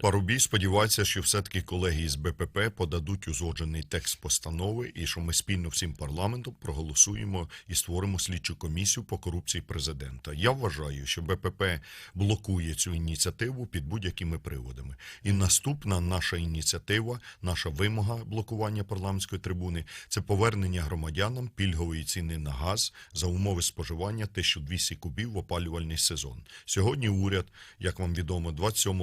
Парубій сподівається, що все-таки колеги із БПП подадуть узгоджений текст постанови і що ми спільно всім парламентом проголосуємо і створимо слідчу комісію по корупції президента. Я вважаю, що БПП блокує цю ініціативу під будь-якими приводами. І наступна наша ініціатива, наша вимога блокування парламентської трибуни це повернення громадянам пільгової ціни на газ за умови споживання 1200 кубів в опалювальний сезон. Сьогодні уряд, як вам відомо, 27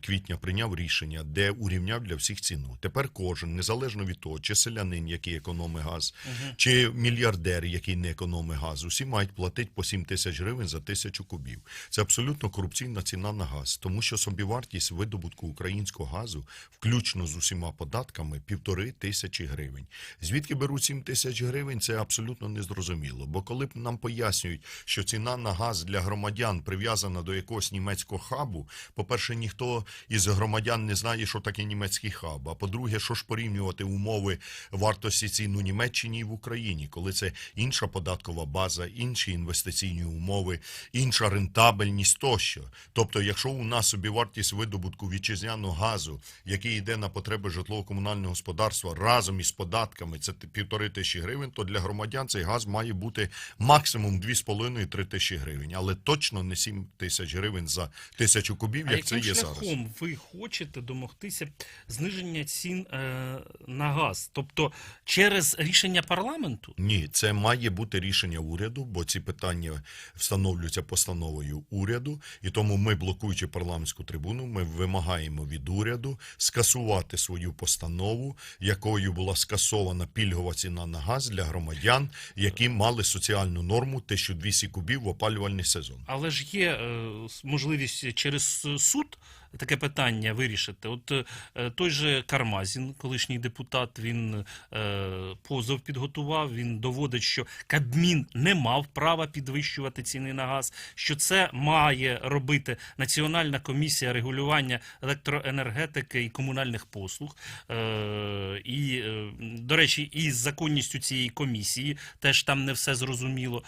квітня прийняв рішення, де урівняв для всіх ціну. Тепер кожен, незалежно від того, чи селянин, який економить газ, чи мільярдер, який не економить газ, усі мають платити по 7 тисяч гривень за тисячу кубів. Це абсолютно корупційна ціна на газ, тому що собівартість видобутку українського газу, включно з усіма податками, півтори тисячі гривень. Звідки беруть 7 тисяч гривень, це абсолютно незрозуміло. Бо коли б нам пояснюють, що ціна на газ для громадян прив'язана до якогось німецького хабу, по-перше, ніхто із громадян не знає, що таке німецький хаб. А по-друге, що ж порівнювати умови вартості цін у Німеччині і в Україні, коли це інша податкова база, інші інвестиційні умови, інша рентабельність тощо. Тобто, якщо у нас собівартість видобутку вітчизняного газу, який йде на потреби житлово-комунального господарства разом із податками, це півтори тисячі гривень, то для громадян цей газ має бути максимум 2,5-3 тисячі гривень, але точно не 7 тисяч гривень за тисячу кубів, А як це є зараз. Ви хочете домогтися зниження цін е, на газ? Тобто через рішення парламенту? Ні, це має бути рішення уряду, бо ці питання встановлюються постановою уряду, і тому ми, блокуючи парламентську трибуну, ми вимагаємо від уряду скасувати свою постанову, якою була скасована пільгова ціна на газ для громадян, які мали соціальну норму 1200 кубів в опалювальний сезон. Але ж є е, можливість через суд таке питання вирішити. От е, той же Кармазін, колишній депутат, він е, позов підготував. Він доводить, що Кабмін не мав права підвищувати ціни на газ, що це має робити Національна комісія регулювання електроенергетики і комунальних послуг. Е, і, до речі, і з законністю цієї комісії теж там не все зрозуміло.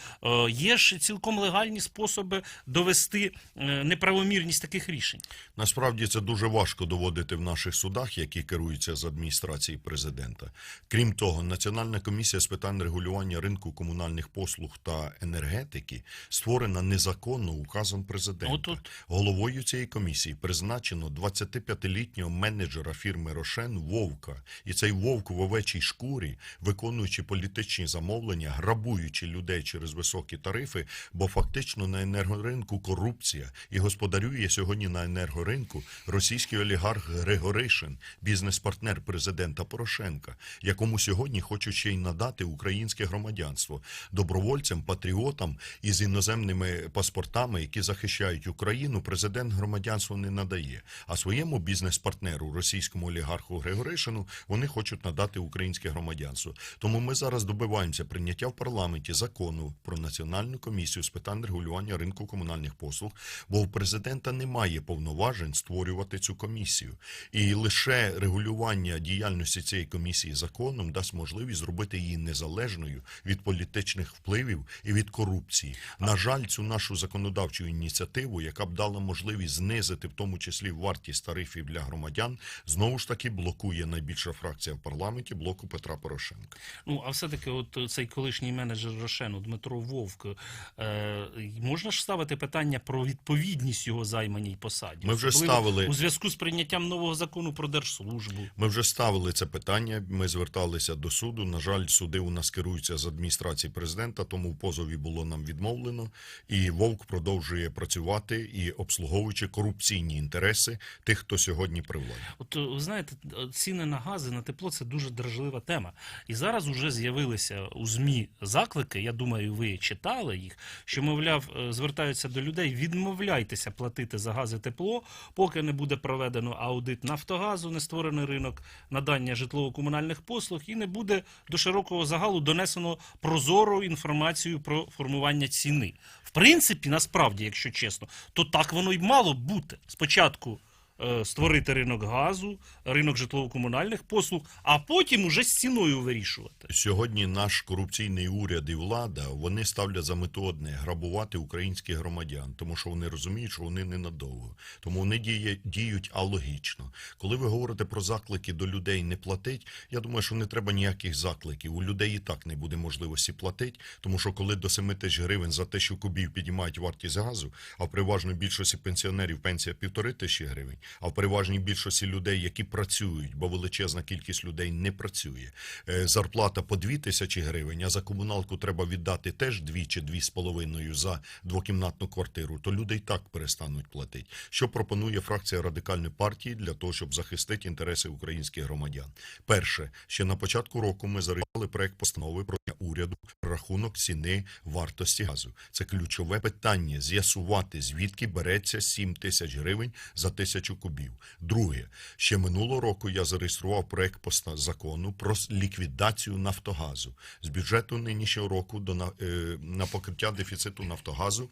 Є ж цілком легальні способи довести неправомірність таких рішень. Насправді це дуже важко доводити в наших судах, які керуються з адміністрації президента. Крім того, Національна комісія з питань регулювання ринку комунальних послуг та енергетики створена незаконно указом президента. От-от. Головою цієї комісії призначено 25-літнього менеджера фірми Рошен Вовка. І цей вовк в овечій шкурі, виконуючи політичні замовлення, грабуючи людей через високі тарифи, бо фактично на енергоринку корупція і господарює сьогодні на енергоринку російський олігарх Григоришин, бізнес-партнер президента Порошенка, якому сьогодні хочуть ще й надати українське громадянство добровольцям, патріотам із іноземними паспортами, які захищають Україну. Президент громадянство не надає. А своєму бізнес-партнеру, російському олігарху Григоришину, вони хочуть надати українське громадянство. Тому ми зараз добиваємося прийняття в парламенті закону про національну комісію з питань регулювання ринку комунальних послуг, бо у президента немає повноважень створювати цю комісію. І лише регулювання діяльності цієї комісії законом дасть можливість зробити її незалежною від політичних впливів і від корупції. На жаль, цю нашу законодавчу ініціативу, яка б дала можливість знизити в тому числі вартість тарифів для громадян, знову ж таки блокує найбільша фракція в парламенті блоку Петра Порошенка. Ну а все-таки, от цей колишній менеджер Рошену Дмитро Вовк, е, можна ж ставити питання про відповідність його займаній посаді? Ми вже ставили. у зв'язку з прийняттям нового закону про держслужбу. Ми вже ставили це питання. Ми зверталися до суду. На жаль, суди у нас керуються з адміністрації президента, тому в позові було нам відмовлено. І Вовк продовжує працювати і обслуговуючи корупційні інтереси тих, хто сьогодні при владі. От е, ви знаєте, е, ціни на гази на тепло це дуже дражлива тема. І зараз вже з'явилися у змі заклики. Я думаю, ви читали їх. Що мовляв, е, звертаються до людей: відмовляйтеся платити за газ і тепло, поки не буде проведено аудит Нафтогазу, не створений ринок надання житлово-комунальних послуг, і не буде до широкого загалу донесено прозору інформацію про формування ціни. В принципі, насправді, якщо чесно, то так воно й мало бути. Спочатку створити ринок газу, ринок житлово-комунальних послуг, а потім уже з ціною вирішувати. Сьогодні наш корупційний уряд і влада вони ставлять за мету одне грабувати українських громадян, тому що вони розуміють, що вони ненадовго. Тому вони діє, діють алогічно. Коли ви говорите про заклики до людей не платить, я думаю, що не треба ніяких закликів. У людей і так не буде можливості платити, тому що коли до 7 тисяч гривень за те, що кубів піднімають вартість газу, а в переважної більшості пенсіонерів пенсія півтори тисячі гривень, а в переважній більшості людей, які працюють, бо величезна кількість людей не працює, е, зарплата по 2 тисячі гривень, а за комуналку треба віддати теж 2 чи 2,5 за двокімнатну квартиру, то люди й так перестануть платити. Що пропонує фракція радикальної партії для того, щоб захистити інтереси українських громадян? Перше, ще на початку року ми зареєстрували проект постанови про уряду рахунок ціни вартості газу. Це ключове питання з'ясувати, звідки береться 7 тисяч гривень за тисячу кубів. Друге, ще минулого року я зареєстрував проект закону про ліквідацію Нафтогазу з бюджету нинішнього року до на, е, на покриття дефіциту Нафтогазу.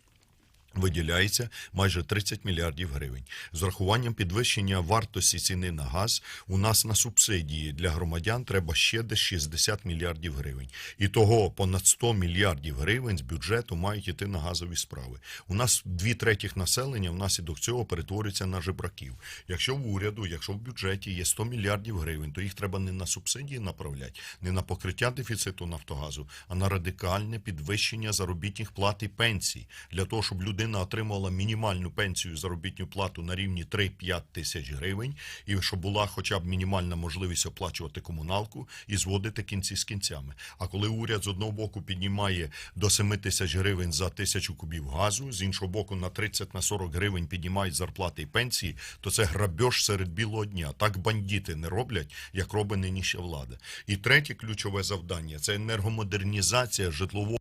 Виділяється майже 30 мільярдів гривень. З урахуванням підвищення вартості ціни на газ у нас на субсидії для громадян треба ще десь 60 мільярдів гривень. І того понад 100 мільярдів гривень з бюджету мають йти на газові справи. У нас дві третіх населення внаслідок цього перетворюється на жебраків. Якщо в уряду, якщо в бюджеті є 100 мільярдів гривень, то їх треба не на субсидії направляти, не на покриття дефіциту Нафтогазу, а на радикальне підвищення заробітних плат і пенсій для того, щоб людина отримала мінімальну пенсію заробітну плату на рівні 3-5 тисяч гривень, і щоб була хоча б мінімальна можливість оплачувати комуналку і зводити кінці з кінцями. А коли уряд з одного боку піднімає до 7 тисяч гривень за тисячу кубів газу, з іншого боку на 30 на 40 гривень піднімають зарплати і пенсії, то це грабеж серед білого дня. Так бандити не роблять, як робить нинішня влада. І третє ключове завдання це енергомодернізація житлового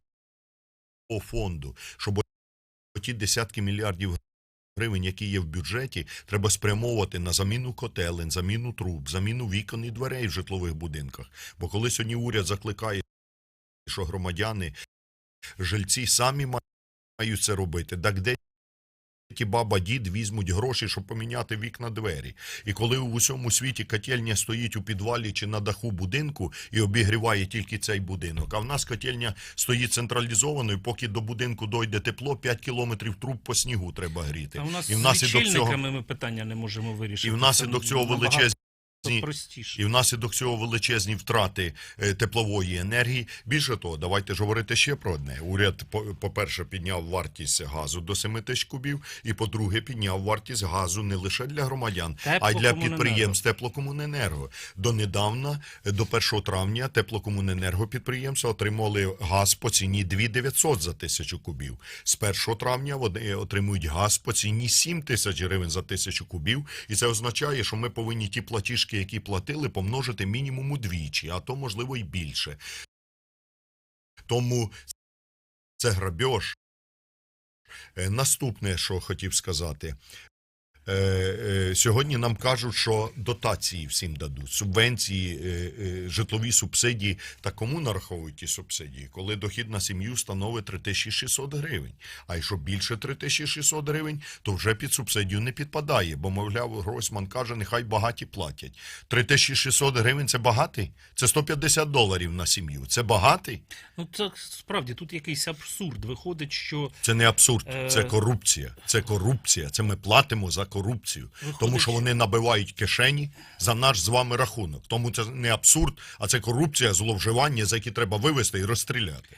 фонду, щоб ті десятки мільярдів гривень, які є в бюджеті, треба спрямовувати на заміну котелень, заміну труб, заміну вікон і дверей в житлових будинках. Бо коли сьогодні уряд закликає, що громадяни, жильці самі мають це робити, так де ті баба, дід візьмуть гроші, щоб поміняти вікна двері. І коли у усьому світі котельня стоїть у підвалі чи на даху будинку і обігріває тільки цей будинок, а в нас котельня стоїть централізованою, поки до будинку дойде тепло, 5 кілометрів труб по снігу треба гріти. А у нас і в внаслідок цього, ми питання не можемо вирішити. і внаслідок цього набагато величезні простіше. і внаслідок цього величезні втрати е, теплової енергії. Більше того, давайте ж говорити ще про одне. Уряд, по- по-перше, підняв вартість газу до 7 тисяч кубів, і по-друге, підняв вартість газу не лише для громадян, а й для підприємств теплокомуненерго. Донедавна, до 1 травня, теплокомуненерго підприємства отримали газ по ціні 2900 за тисячу кубів. З 1 травня вони отримують газ по ціні 7 тисяч гривень за тисячу кубів, і це означає, що ми повинні ті платіжки, які платили, помножити мінімум удвічі, а то можливо і більше. Тому це грабеж. Е, Наступне, що хотів сказати. Е, е, Сьогодні нам кажуть, що дотації всім дадуть, субвенції, е, е, житлові субсидії. Та кому нараховують ті субсидії? Коли дохід на сім'ю становить 3600 гривень. А якщо більше 3600 гривень, то вже під субсидію не підпадає, бо, мовляв, Гройсман каже, нехай багаті платять. 3600 гривень – це багатий? Це 150 доларів на сім'ю. Це багатий? Ну це справді тут якийсь абсурд. Виходить, що Це не абсурд, Е. це корупція. Це корупція. Це ми платимо за корупцію. Виходить, Тому що- вони набивають кишені за наш з вами рахунок. Тому це не абсурд, а це корупція, зловживання, за які треба вивести і розстріляти.